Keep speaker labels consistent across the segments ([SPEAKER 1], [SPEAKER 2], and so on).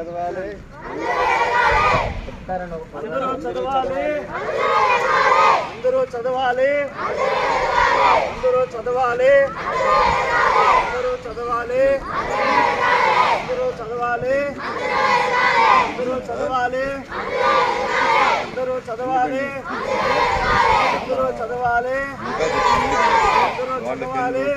[SPEAKER 1] చదవాలి. అందరూ చదవాలి. అందరూ చదవాలి. అందరూ చదవాలి. అందరూ చదవాలి. అందరూ చదవాలి. అందరూ చదవాలి. అందరూ చదవాలి. అందరూ చదవాలి. అందరూ చదవాలి.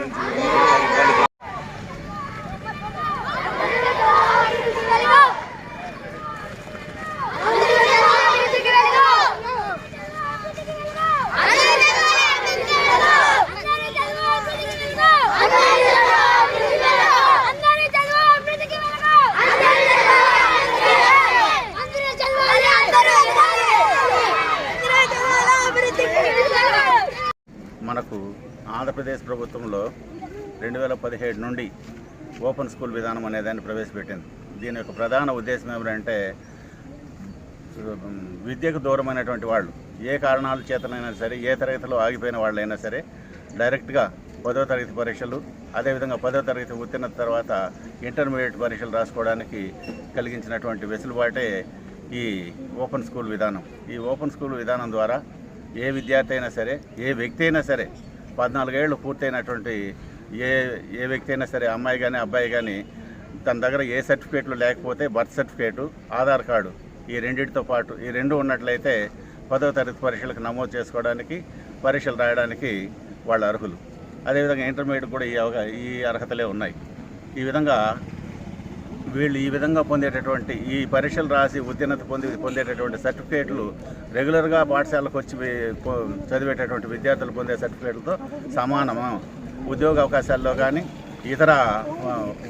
[SPEAKER 2] మనకు ఆంధ్రప్రదేశ్ ప్రభుత్వంలో రెండు వేల పదిహేడు నుండి ఓపెన్ స్కూల్ విధానం అనేదాన్ని ప్రవేశపెట్టింది. దీని యొక్క ప్రధాన ఉద్దేశం ఏమిటంటే విద్యకు దూరమైనటువంటి వాళ్ళు ఏ కారణాల చేతనైనా సరే ఏ తరగతిలో ఆగిపోయిన వాళ్ళైనా సరే డైరెక్ట్గా పదో తరగతి పరీక్షలు అదేవిధంగా పదో తరగతి ఉత్తీర్ణ తర్వాత ఇంటర్మీడియట్ పరీక్షలు రాసుకోవడానికి కలిగించినటువంటి వెసులుబాటే ఈ ఓపెన్ స్కూల్ విధానం. ఈ ఓపెన్ స్కూల్ విధానం ద్వారా ఏ విద్యార్థి అయినా సరే ఏ వ్యక్తి అయినా సరే పద్నాలుగేళ్ళు పూర్తయినటువంటి ఏ ఏ వ్యక్తి అయినా సరే అమ్మాయి కానీ అబ్బాయి కానీ తన దగ్గర ఏ సర్టిఫికేట్లు లేకపోతే బర్త్ సర్టిఫికేటు ఆధార్ కార్డు ఈ రెండింటితో పాటు ఈ రెండు ఉన్నట్లయితే పదవ తరగతి పరీక్షలకు నమోదు చేసుకోవడానికి పరీక్షలు రాయడానికి వాళ్ళు అర్హులు. అదేవిధంగా ఇంటర్మీడియట్ కూడా ఈ అవగా ఈ అర్హతలే ఉన్నాయి. ఈ విధంగా వీళ్ళు ఈ విధంగా పొందేటటువంటి ఈ పరీక్షలు రాసి ఉత్తీర్ణత పొంది పొందేటటువంటి సర్టిఫికేట్లు రెగ్యులర్గా పాఠశాలకు వచ్చి చదివేటటువంటి విద్యార్థులు పొందే సర్టిఫికేట్లతో సమానము? ఉద్యోగ అవకాశాల్లో కానీ ఇతర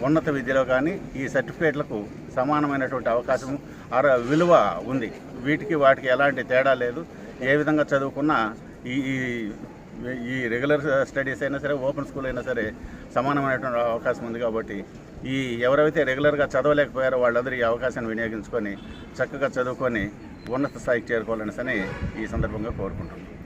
[SPEAKER 2] ఉన్నత విద్యలో కానీ ఈ సర్టిఫికేట్లకు సమానమైనటువంటి అవకాశం అర విలువ ఉంది. వీటికి వాటికి ఎలాంటి తేడా లేదు. ఏ విధంగా చదువుకున్నా ఈ ఈ రెగ్యులర్ స్టడీస్ అయినా సరే ఓపెన్ స్కూల్ అయినా సరే సమానమైనటువంటి అవకాశం ఉంది కాబట్టి ఈ ఎవరైతే రెగ్యులర్గా చదవలేకపోయారో వాళ్ళందరూ ఈ అవకాశాన్ని వినియోగించుకొని చక్కగా చదువుకొని ఉన్నత స్థాయికి చేరుకోవాలనేసి ఈ సందర్భంగా కోరుకుంటున్నాను